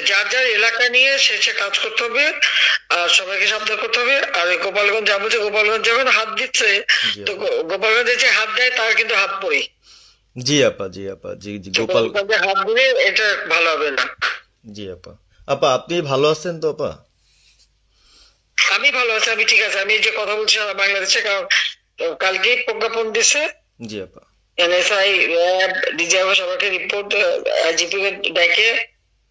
যার যার এলাকা নিয়ে সে সে কাজ করতে হবে আর সবাইকে সাবধান করতে হবে। আর গোপালগঞ্জ যে গোপালগঞ্জ যখন হাত দিচ্ছে তো আপা। গোপালগঞ্জে যে হাত দেয় তার কিন্তু হাত পড়ে। জি আপা জি আপা জি জি গোপাল হাত দিলে এটা ভালো হবে না। জি আপা। আপা আপনি ভালো আছেন তো আপা? আমি ভালো আছি আমি ঠিক আছে। আমি যে কথা বলছি বাংলাদেশে কারণ কালকেই প্রজ্ঞাপন দিছে। জি আপা। এনএসআই র্যাব ডিজিএফ সবাইকে রিপোর্ট কে ডেকে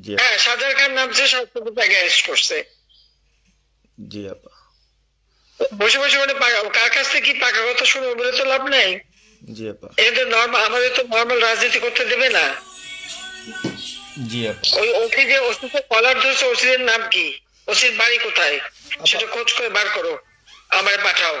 জি। হ্যাঁ সাজার খান নামছে সাতশো তাকে অ্যারেস্ট করছে। জি আপা। বসে বসে মানে কার কাছ থেকে কি পাকা কথা শুনব বলে তো লাভ নেই? জি আপা। এটা তো নর্মাল আমাদের তো নর্মাল রাজনীতি করতে দেবে না। জি আপা। ওই ওসি যে ওসিকে কলার ধরছে ওসিদের নাম কি? ওসির বাড়ি কোথায়? সেটা খোঁজ করে বার করো। আমার পাঠাও।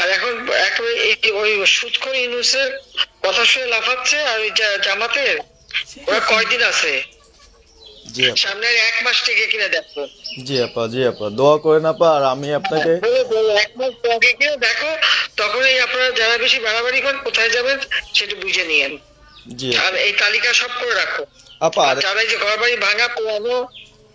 আর এখন একেবারে ওই সুদ করে ইউনুসের কথা শুনে লাফাচ্ছে আর ওই জামাতের ওরা কয়দিন আছে? সামনের এক মাস থেকে কিনে দেখো। জি আপা জি আপা দোয়া করেন আপা আর আমি আপনাকে বলে বলে এক মাস কিনে দেখো তখন এই আপনারা যারা বেশি বাড়াবাড়ি করেন কোথায় যাবেন সেটা বুঝে নিয়েন। জি আর এই তালিকা সব করে রাখো। আপা আর যারা এই যে ঘর বাড়ি ভাঙা পুরানো